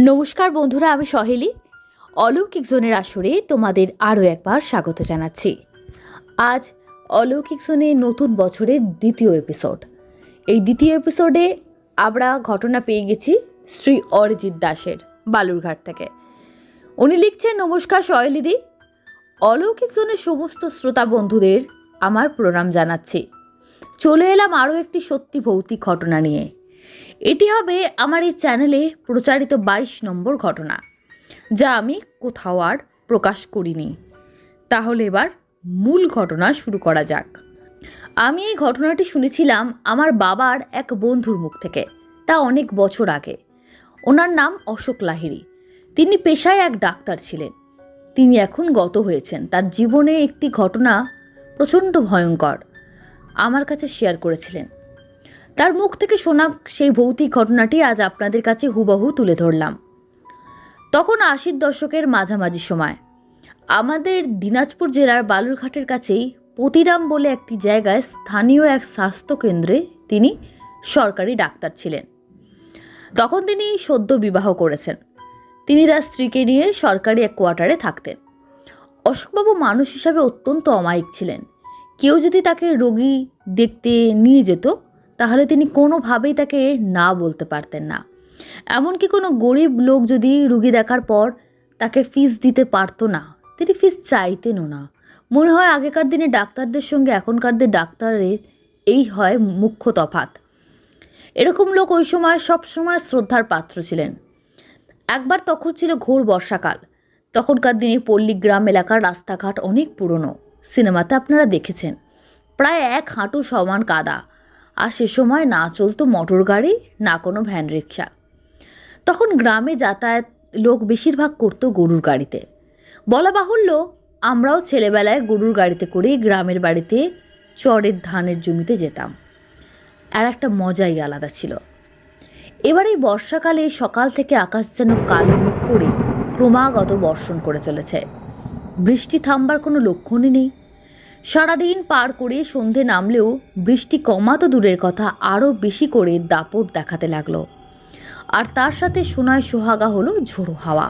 নমস্কার বন্ধুরা, আমি সহেলি। অলৌকিক জোনের আসরে তোমাদের আরও একবার স্বাগত জানাচ্ছি। আজ অলৌকিক জোনে নতুন বছরের দ্বিতীয় এপিসোড। এই দ্বিতীয় এপিসোডে আমরা ঘটনা পেয়ে গেছি শ্রী অরিজিৎ দাসের বালুরঘাট থেকে। উনি লিখছেন, নমস্কার সহেলিদি অলৌকিক জোনের সমস্ত শ্রোতা বন্ধুদের আমার প্রণাম জানাচ্ছি। চলে এলাম আরও একটি সত্যি ভৌতিক ঘটনা নিয়ে। এটি হবে আমার এই চ্যানেলে প্রচারিত বাইশ নম্বর ঘটনা, যা আমি কোথাও আর প্রকাশ করিনি। তাহলে এবার মূল ঘটনা শুরু করা যাক। আমি এই ঘটনাটি শুনেছিলাম আমার বাবার এক বন্ধুর মুখ থেকে, তা অনেক বছর আগে। ওনার নাম অশোক লাহিড়ী। তিনি পেশায় এক ডাক্তার ছিলেন। তিনি এখন গত হয়েছেন। তার জীবনে একটি ঘটনা প্রচণ্ড ভয়ঙ্কর। আমার কাছে শেয়ার করেছিলেন। তার মুখ থেকে শোনা সেই ভৌতিক ঘটনাটি আজ আপনাদের কাছে হুবহু তুলে ধরলাম। তখন আশির দশকের মাঝামাঝি সময়। আমাদের দিনাজপুর জেলার বালুরঘাটের কাছেই পতিরাম বলে একটি জায়গায় স্থানীয় এক স্বাস্থ্য কেন্দ্রে তিনি সরকারি ডাক্তার ছিলেন। তখন তিনি সদ্য বিবাহ করেছেন। তিনি তার স্ত্রীকে নিয়ে সরকারি এক কোয়ার্টারে থাকতেন। অশোকবাবু মানুষ হিসাবে অত্যন্ত অমায়িক ছিলেন। কেউ যদি তাকে রোগী দেখতে নিয়ে যেত তাহলে তিনি কোনোভাবেই তাকে না বলতে পারতেন না। এমনকি কোনো গরিব লোক যদি রুগী দেখার পর তাকে ফিস দিতে পারতো না, তিনি ফিস চাইতেনও না। মনে হয় আগেকার দিনে ডাক্তারদের সঙ্গে এখনকারদের ডাক্তারের এই হয় মুখ্য তফাত এরকম লোক ওই সময় সব সময় শ্রদ্ধার পাত্র ছিলেন। একবার তখন ছিল ঘোর বর্ষাকাল। তখনকার দিনে পল্লীগ্রাম এলাকার রাস্তাঘাট অনেক পুরনো। সিনেমাতে আপনারা দেখেছেন। প্রায় এক হাঁটু সমান কাদা। আর সে সময় না চলতো মোটর গাড়ি, না কোনো ভ্যান রিক্সা। তখন গ্রামে যাতায়াত লোক বেশিরভাগ করতো গরুর গাড়িতে। বলা বাহুল্য, আমরাও ছেলেবেলায় গরুর গাড়িতে করেই গ্রামের বাড়িতে চরের ধানের জমিতে যেতাম। আর একটা মজাই আলাদা ছিল। এবার এই বর্ষাকালে সকাল থেকে আকাশ যেন কালো মুখ করে ক্রমাগত বর্ষণ করে চলেছে। বৃষ্টি থামবার কোনো লক্ষণই নেই। সারাদিন পার করে সন্ধে নামলেও বৃষ্টি কমা তো দূরের কথা আরও বেশি করে দাপট দেখাতে লাগল। আর তার সাথে সোনায় সোহাগা হলো ঝোড়ো হাওয়া।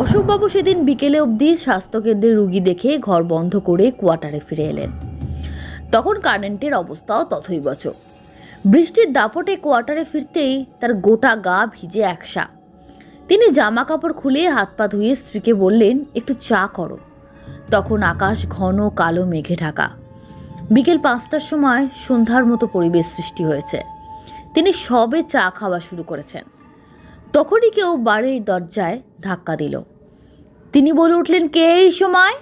অশোকবাবু সেদিন বিকেলে অবধি স্বাস্থ্যকেন্দ্রে রুগী দেখে ঘর বন্ধ করে কোয়ার্টারে ফিরে এলেন। তখন কারেন্টের অবস্থাও তথৈবচ। বৃষ্টির দাপটে কোয়ার্টারে ফিরতেই তার গোটা গা ভিজে একসা। তিনি জামা কাপড় খুলে হাত পা ধুয়ে স্ত্রীকে বললেন, একটু চা করো। তখন আকাশ ঘন কালো মেঘে ঢাকা। বিকেল পাঁচটার সময় সন্ধ্যার মতো পরিবেশ সৃষ্টি হয়েছে। তিনি সবে চা খাওয়া শুরু করেছেন। তখনই কেউ বাড়ির দরজায় ধাক্কা দিল। তিনি বলে উঠলেন, কে এই সময়?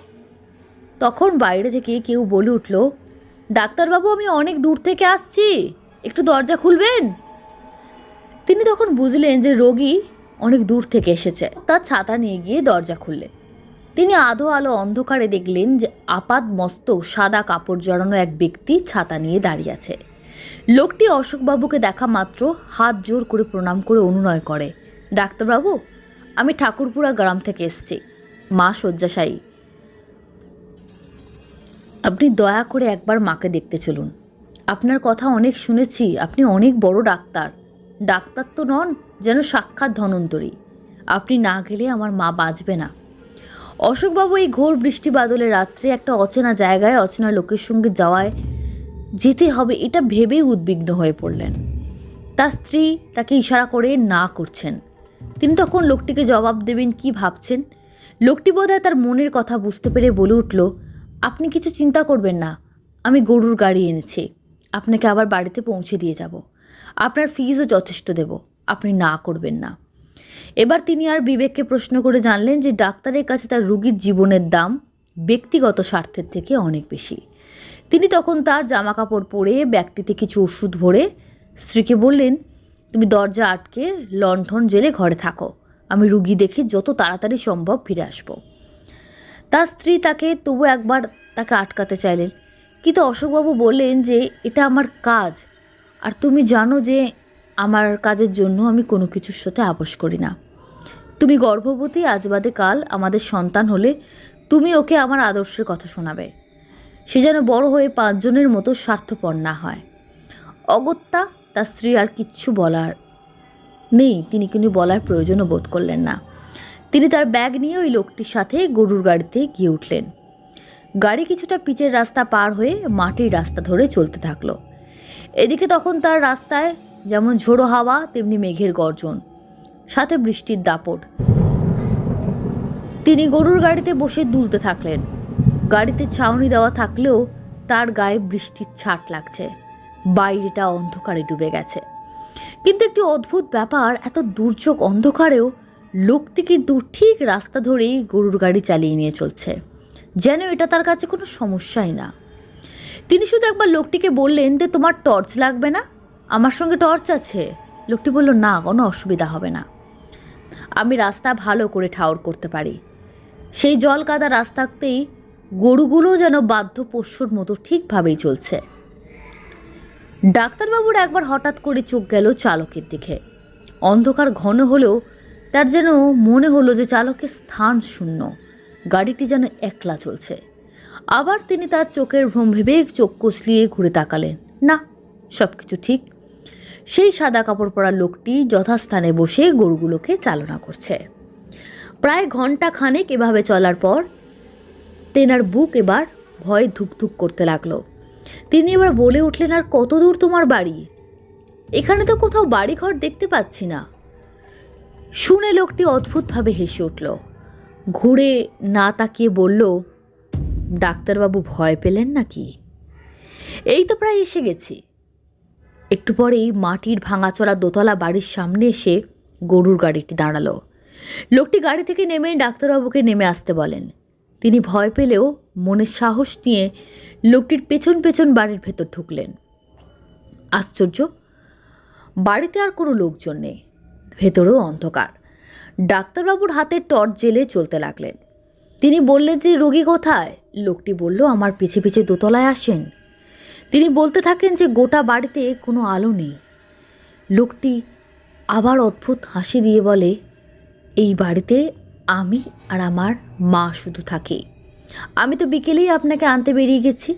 তখন বাইরে থেকে কেউ বলে উঠল, ডাক্তারবাবু, আমি অনেক দূর থেকে আসছি। একটু দরজা খুলবেন? তিনি তখন বুঝলেন যে রোগী অনেক দূর থেকে এসেছে। তার ছাতা নিয়ে গিয়ে দরজা খুললেন। তিনি আধো আলো অন্ধকারে দেখলেন যে আপাত মস্ত সাদা কাপড় জড়ানো এক ব্যক্তি ছাতা নিয়ে দাঁড়িয়ে আছে। লোকটি অশোকবাবুকে দেখা মাত্র হাত জোর করে প্রণাম করে অনুনয় করে। ডাক্তারবাবু, আমি ঠাকুরপুরা গ্রাম থেকে এসেছি। মা শয্যাশায়ী। আপনি দয়া করে একবার মাকে দেখতে চলুন। আপনার কথা অনেক শুনেছি, আপনি অনেক বড় ডাক্তার। ডাক্তার তো নন, যেন সাক্ষাৎ ধনন্তরী। আপনি না গেলে আমার মা বাঁচবে না। অশোকবাবু এই ঘোর বৃষ্টি বাদলে রাত্রে একটা অচেনা জায়গায়, অচেনা লোকের সঙ্গে যাওয়ায় যেতে হবে, এটা ভেবেই উদ্বিগ্ন হয়ে পড়লেন। তার স্ত্রী তাকে ইশারা করে না করছেন। তিনি তখন লোকটিকে জবাব দেবেন, কি ভাবছেন? লোকটি বোধহয় তার মনের কথা বুঝতে পেরে বলে উঠল, আপনি কিছু চিন্তা করবেন না, আমি গরুর গাড়ি এনেছি, আপনাকে আবার বাড়িতে পৌঁছে দিয়ে যাব। আপনার ফিজও যথেষ্ট দেব, আপনি না করবেন না। এবার তিনি আর বিবেককে প্রশ্ন করে জানলেন যে ডাক্তারের কাছে তার রুগীর জীবনের দাম ব্যক্তিগত স্বার্থের থেকে অনেক বেশি। তিনি তখন তার জামা কাপড় পরে ব্যাগটিতে কিছু ওষুধ ভরে স্ত্রীকে বললেন, তুমি দরজা আটকে লণ্ঠন জেলে ঘরে থাকো। আমি রুগী দেখে যত তাড়াতাড়ি সম্ভব ফিরে আসব। তার স্ত্রী তাকে তবু একবার তাকে আটকাতে চাইলেন। কিন্তু অশোকবাবু বললেন যে, এটা আমার কাজ। আর তুমি জানো যে আমার কাজের জন্য আমি কোনো কিছুর সাথে আপোষ করি না। তুমি গর্ভবতী, আজ বাদে কাল আমাদের সন্তান হলে তুমি ওকে আমার আদর্শের কথা শোনাবে। সে যেন বড় হয়ে পাঁচজনের মতো স্বার্থপর না হয়। অগত্যা, তার স্ত্রী আর কিচ্ছু বলার নেই। তিনি কিন্তু বলার প্রয়োজনও বোধ করলেন না। তিনি তার ব্যাগ নিয়ে ওই লোকটির সাথে গরুর গাড়িতে গিয়ে উঠলেন। গাড়ি কিছুটা পিচের রাস্তা পার হয়ে মাটির রাস্তা ধরে চলতে থাকল। এদিকে তখন তার রাস্তায় যেমন ঝোড়ো হাওয়া, তেমনি মেঘের গর্জন, সাথে বৃষ্টির দাপট। তিনি গরুর গাড়িতে বসে দুলতে থাকলেন। গাড়িতে ছাউনি দেওয়া থাকলেও তার গায়ে বৃষ্টির ছাট লাগছে। বাইরেটা অন্ধকারে ডুবে গেছে। কিন্তু একটি অদ্ভুত ব্যাপার, এত দুর্যোগ অন্ধকারেও লোকটি কিন্তু ঠিক রাস্তা ধরেই গরুর গাড়ি চালিয়ে নিয়ে চলছে। যেন এটা তার কাছে কোনো সমস্যাই না। তিনি শুধু একবার লোকটিকে বললেন যে তোমার টর্চ লাগবে না? আমার সঙ্গে টর্চ আছে। লোকটি বলল, না, কোনো অসুবিধা হবে না। আমি রাস্তা ভালো করে ঠাউর করতে পারি। সেই জল কাদা রাস্তাতেই গরুগুলো যেন বাধ্য পোষ্যর মতো ঠিকভাবেই চলছে। ডাক্তারবাবুর একবার হঠাৎ করে চোখ গেল চালকের দিকে। অন্ধকার ঘন হলেও তার যেন মনে হলো যে চালকের স্থান শূন্য। গাড়িটি যেন একলা চলছে। আবার তিনি তার চোখের ভ্রম ভেবে চোখ কষলিয়ে ঘুরে তাকালেন। না সব কিছু ঠিক। সেই সাদা কাপড় পরা লোকটি যথাস্থানে বসে গরুগুলোকে চালনা করছে। প্রায় ঘণ্টা খানেক এভাবে চলার পর তেনার বুক এবার ভয়ে ধুকধুক করতে লাগল। তিনি এবার বলে উঠলেন, আর কত দূর তোমার বাড়ি? এখানে তো কোথাও বাড়িঘর দেখতে পাচ্ছি না। শুনে লোকটি অদ্ভুতভাবে হেসে উঠল। ঘুরে না তাকিয়ে বলল, ডাক্তারবাবু ভয় পেলেন নাকি? এই তো প্রায় এসে গেছি। একটু পরেই মাটির ভাঙাচোরা দোতলা বাড়ির সামনে এসে গরুর গাড়িটি দাঁড়াল। লোকটি গাড়ি থেকে নেমে ডাক্তারবাবুকে নেমে আসতে বলেন। তিনি ভয় পেলেও মনের সাহস নিয়ে লোকটির পেছন পেছন বাড়ির ভেতর ঢুকলেন। আশ্চর্য, বাড়িতে আর কোনো লোকজন নেই। ভেতরেও অন্ধকার। ডাক্তারবাবুর হাতে টর্চ জেলে চলতে লাগলেন। তিনি বললেন যে, রোগী কোথায়? লোকটি বলল, আমার পিছে পিছে দোতলায় আসেন। তিনি বলতে থাকেন যে গোটা বাড়িতে কোনো আলো নেই। লোকটি আবার অদ্ভুত হাসি দিয়ে বলে, এই বাড়িতে আমি আর আমার মা শুধু থাকি। আমি তো বিকেলেই আপনাকে আনতে বেরিয়ে গেছি,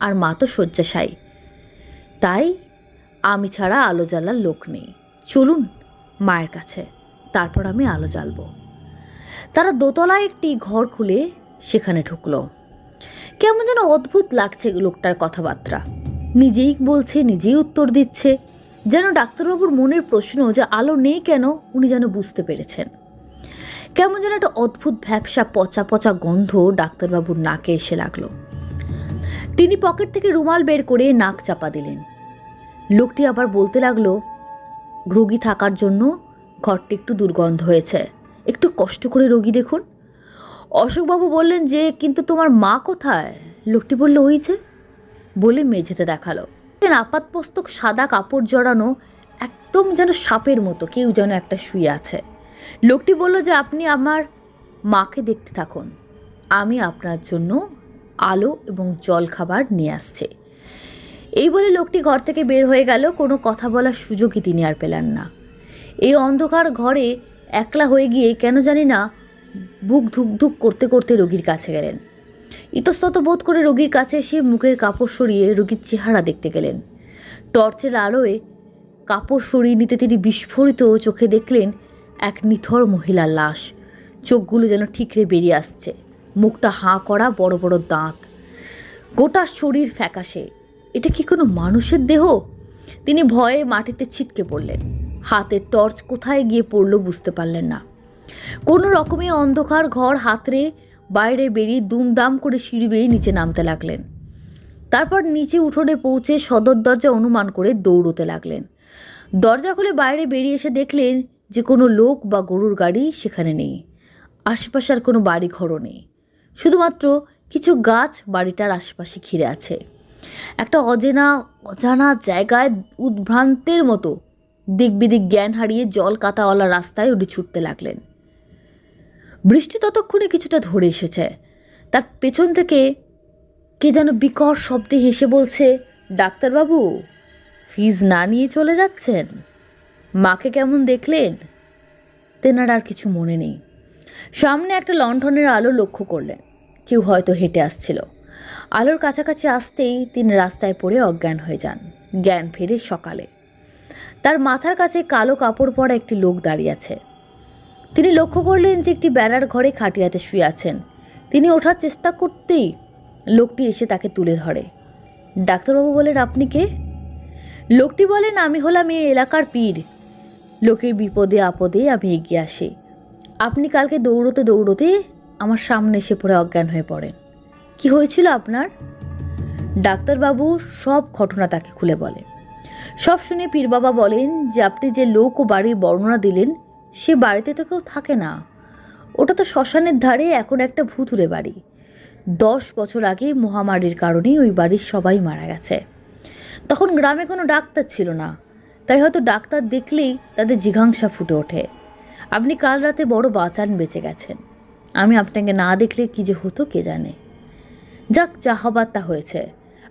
আর মা তো শয্যাশায়ী। তাই আমি ছাড়া আলো জ্বালার লোক নেই। চলুন মায়ের কাছে, তারপর আমি আলো জ্বালবো। তারা দোতলায় একটি ঘর খুলে সেখানে ঢুকলো। কেমন যেন অদ্ভুত লাগছে লোকটার কথাবার্তা। নিজেই বলছে, নিজেই উত্তর দিচ্ছে। যেন ডাক্তারবাবুর মনের প্রশ্ন যে আলো নেই কেন, উনি যেন বুঝতে পেরেছেন। কেমন যেন একটা অদ্ভুত ভ্যাবসা, পচা পচা গন্ধ ডাক্তারবাবুর নাকে এসে লাগল। তিনি পকেট থেকে রুমাল বের করে নাক চাপা দিলেন। লোকটি আবার বলতে লাগল, রোগী থাকার জন্য ঘরটি একটু দুর্গন্ধ হয়েছে। একটু কষ্ট করে রোগী দেখুন। অশোকবাবু বললেন যে, কিন্তু তোমার মা কোথায়? লোকটি বলল, ওই যে, বলে মেঝেতে দেখাল। আপাতমস্তক সাদা কাপড় জড়ানো একদম যেন সাপের মতো, কেউ যেন একটা শুয়ে আছে। লোকটি বলল যে, আপনি আমার মাকে দেখতে থাকুন। আমি আপনার জন্য আলো এবং জল খাবার নিয়ে আসছে। এই বলে লোকটি ঘর থেকে বের হয়ে গেল। কোনো কথা বলার সুযোগই তিনি আর পেলেন না। এই অন্ধকার ঘরে একলা হয়ে গিয়ে কেন জানি না বুক ধুক ধুক করতে করতে রোগীর কাছে গেলেন। ইতস্তত বোধ করে রোগীর কাছে এসে মুখের কাপড় সরিয়ে রোগীর চেহারা দেখতে গেলেন। টর্চের আলোয় কাপড় সরিয়ে নিতে তিনি বিস্ফোরিত চোখে দেখলেন এক নিথর মহিলার লাশ। চোখগুলো যেন ঠিকরে বেরিয়ে আসছে। মুখটা হাঁ করা বড় বড় দাঁত। গোটা শরীর ফ্যাকাশে। এটা কি কোনো মানুষের দেহ? তিনি ভয়ে মাটিতে ছিটকে পড়লেন। হাতের টর্চ কোথায় গিয়ে পড়ল বুঝতে পারলেন না। কোনো রকমে অন্ধকার ঘর হাতড়ে বাইরে বেরিয়ে দুমদাম করে সিঁড়ি বেয়ে নিচে নামতে লাগলেন। তারপর নিচে উঠোনে পৌঁছে সদর দরজা অনুমান করে দৌড়তে লাগলেন। দরজা খুলে বাইরে বেরিয়ে এসে দেখলেন যে কোনো লোক বা গরুর গাড়ি সেখানে নেই। আশেপাশে আর কোনো বাড়ি ঘরও নেই। শুধুমাত্র কিছু গাছ বাড়িটার আশেপাশে ঘিরে আছে। একটা অজেনা, অজানা জায়গায় উদ্ভ্রান্তের মতো দিক বিদিক জ্ঞান হারিয়ে জল কাতাওয়ালা রাস্তায় উঠে ছুটতে লাগলেন। বৃষ্টি ততক্ষণে কিছুটা ধরে এসেছে। তার পেছন থেকে কে যেন বিকট শব্দে হেসে বলছে, ডাক্তারবাবু, ফিজ না নিয়ে চলে যাচ্ছেন? মাকে কেমন দেখলেন? তেনার আর কিছু মনে নেই। সামনে একটা লণ্ঠনের আলো লক্ষ্য করলেন। কেউ হয়তো হেঁটে আসছিল। আলোর কাছাকাছি আসতেই তিনি রাস্তায় পড়ে অজ্ঞান হয়ে যান। জ্ঞান ফেরে সকালে। তার মাথার কাছে কালো কাপড় পরা একটি লোক দাঁড়িয়ে আছে। তিনি লক্ষ্য করলেন যে একটি বেড়ার ঘরে খাটিয়াতে শুয়ে আছেন। তিনি ওঠার চেষ্টা করতেই লোকটি এসে তাকে তুলে ধরে। ডাক্তারবাবু বলেন, আপনি কে? লোকটি বলেন, আমি হলাম এই এলাকার পীর। লোকের বিপদে আপদে আমি এগিয়ে আসি। আপনি কালকে দৌড়তে দৌড়তে আমার সামনে এসে পড়ে অজ্ঞান হয়ে পড়েন। কি হয়েছিল আপনার? ডাক্তারবাবু সব ঘটনা তাকে খুলে বলে সব শুনে পীর বাবা বলেন যে আপনি যে লোক ও বাড়ির বর্ণনা দিলেন সে বাড়িতে তো কেউ থাকে না। ওটা তো শ্মশানের ধারে এখন একটা ভুতুরে বাড়ি। দশ বছর আগে মহামারীর কারণে ওই বাড়ির সবাই মারা গেছে। তখন গ্রামে কোনো ডাক্তার ছিল না। তাই হয়তো ডাক্তার দেখলেই তাদের জিঘাংসা ফুটে ওঠে। আপনি কাল রাতে বড় বাঁচান বেঁচে গেছেন। আমি আপনাকে না দেখলে কি যে হতো কে জানে। যাক, যা হবার তা হয়েছে।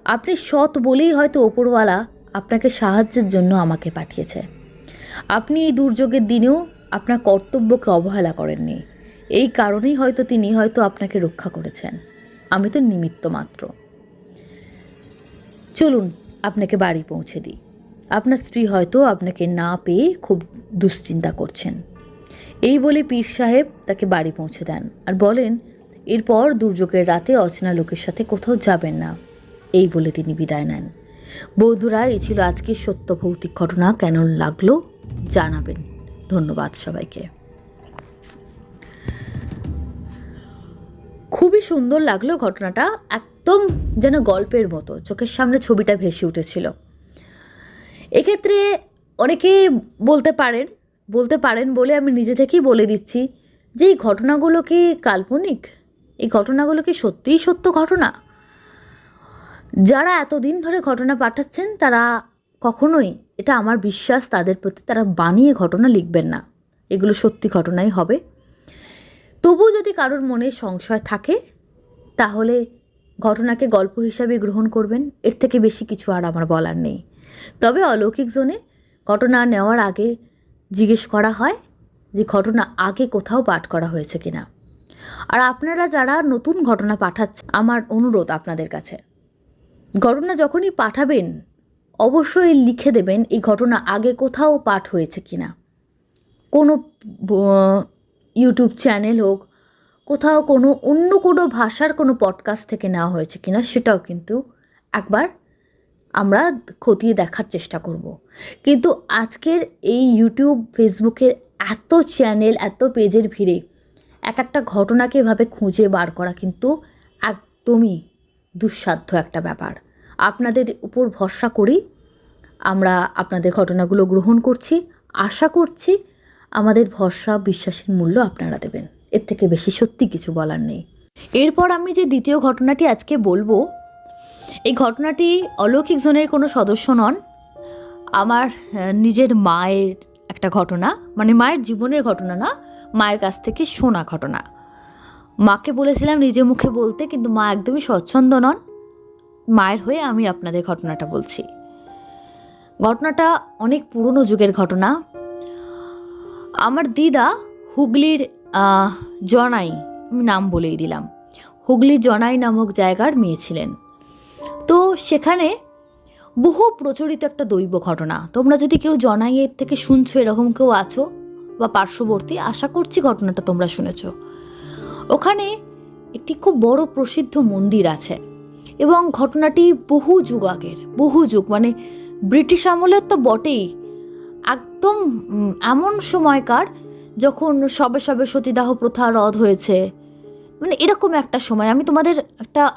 আপনি সৎ বলেই হয়তো ওপরওয়ালা আপনাকে সাহায্যের জন্য আমাকে পাঠিয়েছে। আপনি এই দুর্যোগের দিনেও আপনার কর্তব্যকে অবহেলা করেননি। এই কারণেই হয়তো তিনি হয়তো আপনাকে রক্ষা করেছেন। আমি তো নিমিত্ত মাত্র। চলুন, আপনাকে বাড়ি পৌঁছে দিই। আপনার স্ত্রী হয়তো আপনাকে না পেয়ে খুব দুশ্চিন্তা করছেন। এই বলে পীর সাহেব তাকে বাড়ি পৌঁছে দেন আর বলেন, এরপর দুর্যোগের রাতে অচেনা লোকের সাথে কোথাও যাবেন না। এই বলে তিনি বিদায় নেন। বন্ধুরা, এই ছিল আজকের সত্য ভৌতিক ঘটনা। কেন লাগল জানাবেন। ধন্যবাদ সবাইকে। খুবই সুন্দর লাগল ঘটনাটা, একদম যেন গল্পের মতো, চোখের সামনে ছবিটা ভেসে উঠেছিল। এক্ষেত্রে অনেকে বলতে পারেন বলতে পারেন বলে আমি নিজে থেকেই বলে দিচ্ছি যে এই ঘটনাগুলো কি কাল্পনিক? এই ঘটনাগুলো কি সত্যিই সত্য ঘটনা? যারা এতদিন ধরে ঘটনা পাঠাচ্ছেন, তারা কখনোই এটা আমার বিশ্বাস, তাদের প্রতি তারা বানিয়ে ঘটনা লিখবেন না। এগুলো সত্যি ঘটনাই হবে। তবু যদি কারোর মনে সংশয় থাকে, তাহলে ঘটনাকে গল্প হিসাবে গ্রহণ করবেন। এর থেকে বেশি কিছু আর আমার বলার নেই। তবে অলৌকিক জোনে ঘটনা নেওয়ার আগে জিজ্ঞেস করা হয় যে ঘটনা আগে কোথাও পাঠ করা হয়েছে কিনা। আর আপনারা যারা নতুন ঘটনা পাঠাচ্ছেন, আমার অনুরোধ আপনাদের কাছে। ঘটনা যখনই পাঠাবেন অবশ্যই লিখে দেবেন এই ঘটনা আগে কোথাও পাঠ হয়েছে কিনা। কোনো ইউটিউব চ্যানেল হোক, কোথাও কোনো অন্য কোনো ভাষার কোনো পডকাস্ট থেকে নেওয়া হয়েছে কিনা সেটাও কিন্তু একবার আমরা খতিয়ে দেখার চেষ্টা করব। কিন্তু আজকের এই ইউটিউব ফেসবুকের এত চ্যানেল এত পেজের ভিড়ে এক একটা ঘটনাকে এভাবে খুঁজে বার করা কিন্তু একদমই দুঃসাধ্য একটা ব্যাপার। আপনাদের উপর ভরসা করেই আমরা আপনাদের ঘটনাগুলো গ্রহণ করছি। আশা করছি আমাদের ভরসা, বিশ্বাসের মূল্য আপনারা দেবেন। এর থেকে বেশি সত্যি কিছু বলার নেই। এরপর আমি যে দ্বিতীয় ঘটনাটি আজকে বলব, এই ঘটনাটি অলৌকিক জোনের কোনো সদস্য নন। আমার নিজের মায়ের একটা ঘটনা মানে মায়ের জীবনের ঘটনা না, মায়ের কাছ থেকে শোনা ঘটনা। মাকে বলেছিলাম নিজে মুখে বলতে, কিন্তু মা একদমই স্বচ্ছন্দ নন। মায়ের হয়ে আমি আপনাদের ঘটনাটা বলছি। ঘটনাটা অনেক পুরনো যুগের ঘটনা। আমার দিদা হুগলির জনাই নাম বলেই দিলাম। হুগলির জনাই নামক জায়গার মেয়ে ছিলেন। তো সেখানে বহু প্রচলিত একটা দৈব ঘটনা। তোমরা যদি কেউ জনাইয়ের থেকে শুনছো, এরকম কেউ আছো বা পার্শ্ববর্তী, আশা করছি ঘটনাটা তোমরা শুনেছ। ওখানে একটি খুব বড় প্রসিদ্ধ মন্দির আছে। এবং ঘটনাটি বহু যুগ আগের, বহু যুগ মানে ব্রিটিশ আমলের তো বটেই। একদম এমন সময়কার যখন সবে সবে সতীদাহ প্রথা রদ হয়েছে। মানে এরকম একটা সময়। আমি তোমাদের একটা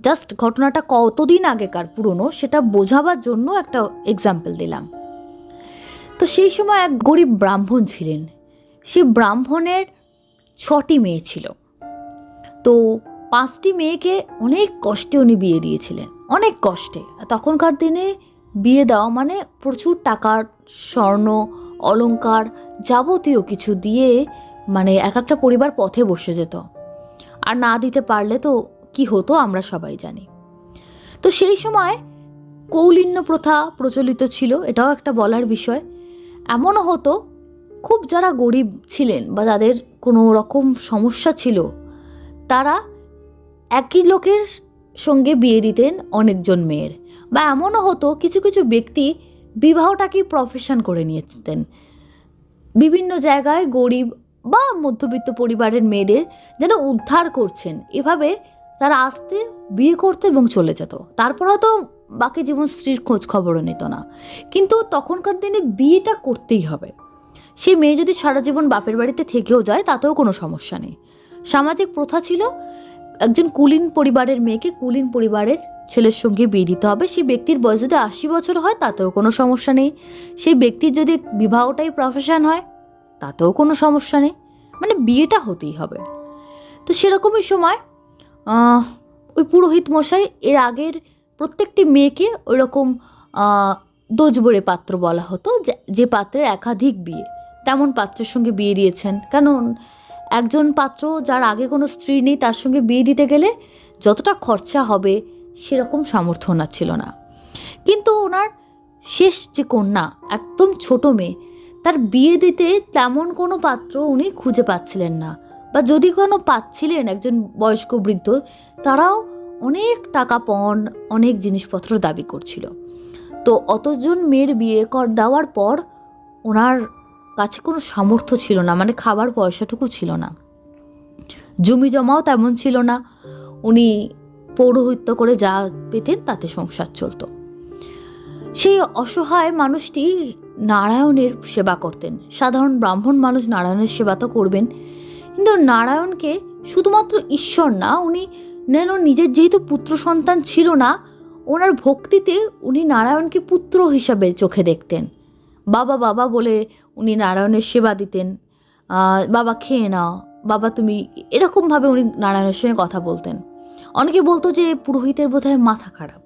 জাস্ট ঘটনাটা কতদিন আগেকার পুরনো সেটা বোঝাবার জন্য একটা এক্সাম্পল দিলাম। তো সেই সময় এক গরিব ব্রাহ্মণ ছিলেন। সে ব্রাহ্মণের ছটি মেয়ে ছিল। তো পাঁচটি মেয়েকে অনেক কষ্টে উনি বিয়ে দিয়েছিলেন, অনেক কষ্টে। তখনকার দিনে বিয়ে দেওয়া মানে প্রচুর টাকার স্বর্ণ, অলংকার যাবতীয় কিছু দিয়ে মানে এক একটা পরিবার পথে বসে যেত। আর না দিতে পারলে তো কি হতো আমরা সবাই জানি। তো সেই সময় কৌলিন্য প্রথা প্রচলিত ছিল, এটাও একটা বলার বিষয়। এমনও হতো, খুব যারা গরিব ছিলেন বা যাদের কোনো রকম সমস্যা ছিল, তারা একই লোকের সঙ্গে বিয়ে দিতেন অনেকজন মেয়ের। বা এমনও হতো কিছু কিছু ব্যক্তি বিবাহটাকেই প্রফেশন করে নিয়েছেন। বিভিন্ন জায়গায় গরিব বা মধ্যবিত্ত পরিবারের মেয়েদের যেন উদ্ধার করছেন। এভাবে তারা আসতে, বিয়ে করতো এবং চলে যেত। তারপর হয়তো বাকি জীবন স্ত্রীর খোঁজ খবরও নিত না। কিন্তু তখনকার দিনে বিয়েটা করতেই হবে। সেই মেয়ে যদি সারা জীবন বাপের বাড়িতে থেকেও যায়, তাতেও কোনো সমস্যা নেই। সামাজিক প্রথা ছিল একজন কুলীন পরিবারের মেয়েকে কুলীন পরিবারের ছেলের সঙ্গে বিয়ে দিতে হবে। সেই ব্যক্তির বয়স যদি আশি বছর হয়, তাতেও কোনো সমস্যা নেই। সেই ব্যক্তির যদি বিবাহটাই প্রফেশন হয়, তাতেও কোনো সমস্যা নেই। মানে বিয়েটা হতেই হবে। তো সেরকমই সময় ওই পুরোহিত মশাই এর আগের প্রত্যেকটি মেয়েকে ওইরকম দোজবরে পাত্র বলা হতো যে- যে পাত্রের একাধিক বিয়ে, তেমন পাত্রের সঙ্গে বিয়ে দিয়েছেন। কারণ একজন পাত্র যার আগে কোনো স্ত্রী নেই, তার সঙ্গে বিয়ে দিতে গেলে যতটা খরচা হবে সেরকম সামর্থ্য ওনার ছিল না। কিন্তু ওনার শেষ যে কন্যা, একদম ছোট মেয়ে, তার বিয়ে দিতে তেমন কোনো পাত্র উনি খুঁজে পাচ্ছিলেন না। বা যদি কোনো পাচ্ছিলেন একজন বয়স্ক বৃদ্ধ, তারাও অনেক টাকা পণ অনেক জিনিসপত্র দাবি করছিল। তো অতজন মেয়ের বিয়ে কর, দেওয়ার পর ওনার কাছে কোনো সামর্থ্য ছিল না মানে খাবার পয়সাটুকু ছিল না। জমি জমাও তেমন ছিল না। উনি পৌরোহিত্য করে যা পেতেন তাতে সংসার চলত। সেই অসহায় মানুষটি নারায়ণের সেবা করতেন। সাধারণ ব্রাহ্মণ মানুষ নারায়ণের সেবা তো করবেন। কিন্তু নারায়ণকে শুধুমাত্র ঈশ্বর না, উনি যেন নিজের যেহেতু পুত্র সন্তান ছিল না, ওনার ভক্তিতে উনি নারায়ণকে পুত্র হিসাবে চোখে দেখতেন। বাবা বাবা বলে উনি নারায়ণের সেবা দিতেন। বাবা, খেয়ে নাও। বাবা, তুমি এরকমভাবে উনি নারায়ণের সঙ্গে কথা বলতেন। অনেকে বলতো যে পুরোহিতের বোধহয় মাথা খারাপ।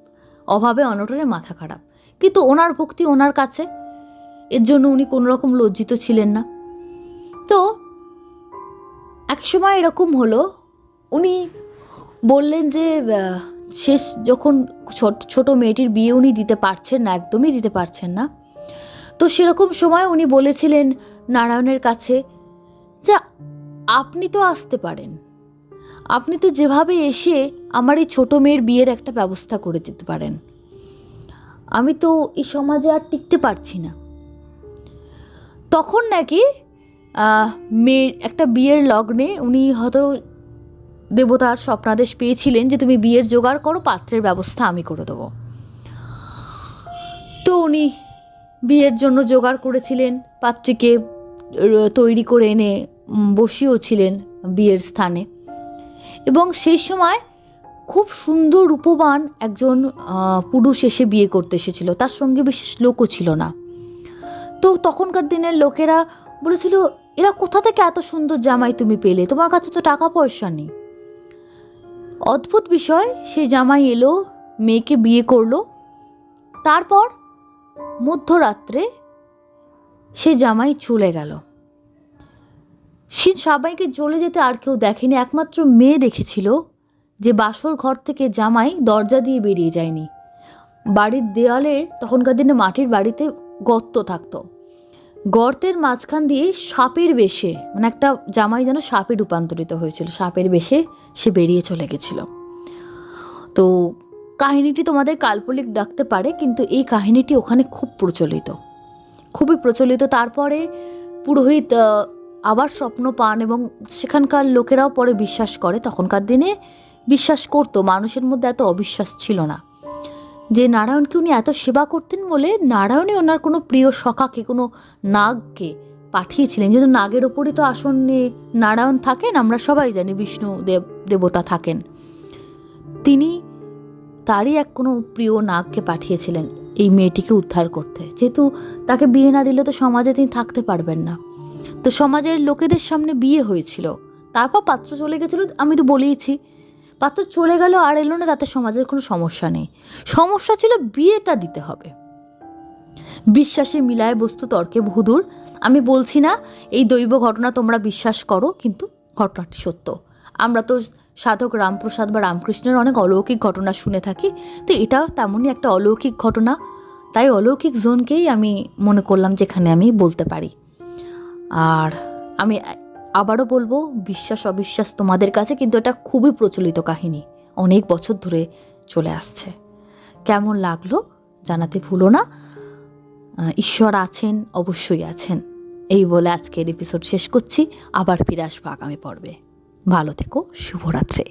অভাবে অনটনে মাথা খারাপ। কিন্তু ওনার ভক্তি ওনার কাছে। এর জন্য উনি কোনো রকম লজ্জিত ছিলেন না। তো এক সময় এরকম হলো, উনি বললেন যে শেষ যখন ছোট ছোট মেয়েটির বিয়ে উনি দিতে পারছেন না, একদমই দিতে পারছেন না। তো সেরকম সময় উনি বলেছিলেন নারায়ণের কাছে, যা, আপনি তো আসতে পারেন। আপনি তো যেভাবে এসে আমার এই ছোটো মেয়ের বিয়ের একটা ব্যবস্থা করে দিতে পারেন। আমি তো এই সমাজে আর টিকতে পারছি না। তখন নাকি মেয়ের একটা বিয়ের লগ্নে উনি হয়তো দেবতার স্বপ্নাদেশ পেয়েছিলেন যে তুমি বিয়ের জোগাড় করো, পাত্রের ব্যবস্থা আমি করে দেবো। তো উনি বিয়ের জন্য জোগাড় করেছিলেন, পাত্রীকে তৈরি করে এনে বসিয়েও ছিলেন বিয়ের স্থানে। এবং সেই সময় খুব সুন্দর রূপবান একজন পুরুষ এসে বিয়ে করতে এসেছিল। তার সঙ্গে বিশেষ লোকও ছিল না। তো তখনকার দিনের লোকেরা বলেছিল, এরা কোথা থেকে এত সুন্দর জামাই তুমি পেলে? তোমার কাছে তো টাকা পয়সা নেই। অদ্ভুত বিষয়, সেই জামাই এলো, মেয়েকে বিয়ে করল। তারপর মধ্যরাত্রে সে জামাই চলে গেল। সে সবাইকে চলে যেতে আর কেউ দেখেনি, একমাত্র মেয়ে দেখেছিল যে বাসর ঘর থেকে জামাই দরজা দিয়ে বেরিয়ে যায়নি। বাড়ির দেয়ালে তখনকার দিনে মাটির বাড়িতে গর্ত থাকতো। গর্তের মাঝখান দিয়ে সাপের বেশে মানে একটা জামাই যেন সাপে রূপান্তরিত হয়েছিল, সাপের বেশে সে বেরিয়ে চলে গেছিল। তো কাহিনীটি তোমাদের কাল্পনিক ডাকতে পারে, কিন্তু এই কাহিনীটি ওখানে খুব প্রচলিত। খুবই প্রচলিত। তারপরে পুরোহিত আবার স্বপ্ন পান এবং সেখানকার লোকেরাও পরে বিশ্বাস করে। তখনকার দিনে বিশ্বাস করতো, মানুষের মধ্যে এত অবিশ্বাস ছিল না। যে নারায়ণকে উনি এত সেবা করতেন বলে নারায়ণই ওনার কোনো প্রিয় সখাকে, কোনো নাগকে পাঠিয়েছিলেন। যেহেতু নাগের ওপরই তো আসনে নারায়ণ থাকেন, আমরা সবাই জানি বিষ্ণু দেব, দেবতা থাকেন। তিনি তারই এক কোনো প্রিয় নাগকে পাঠিয়েছিলেন এই মেয়েটিকে উদ্ধার করতে। যেহেতু তাকে বিয়ে না দিলে তো সমাজে তিনি থাকতে পারবেন না। তো সমাজের লোকেদের সামনে বিয়ে হয়েছিল। তারপর পাত্র চলে গেছিল, আমি তো বলেইছি। পাত্র চলে গেল আর এলো না, তাতে সমাজের কোনো সমস্যা নেই। সমস্যা ছিল বিয়েটা দিতে হবে। বিশ্বাসে মিলায় বস্তু তর্কে বহুদূর। আমি বলছি না, এই দৈব ঘটনা তোমরা বিশ্বাস করো, কিন্তু ঘটনাটি সত্য। আমরা তো সাধক রামপ্রসাদ বা রামকৃষ্ণের অনেক অলৌকিক ঘটনা শুনে থাকি। তো এটাও তেমনই একটা অলৌকিক ঘটনা। তাই অলৌকিক জোনকেই আমি মনে করলাম যেখানে আমি বলতে পারি। আর আমি আবারও বলব, বিশ্বাস অবিশ্বাস তোমাদের কাছে কিন্তু এটা খুবই প্রচলিত কাহিনী। অনেক বছর ধরে চলে আসছে। কেমন লাগল জানাতে ভুলো না। ঈশ্বর আছেন, অবশ্যই আছেন। এই বলে আজকের এপিসোড শেষ করছি। আবার ফিরে আসব আগামী পর্বে। ভালো থেকো শুভরাত্রি।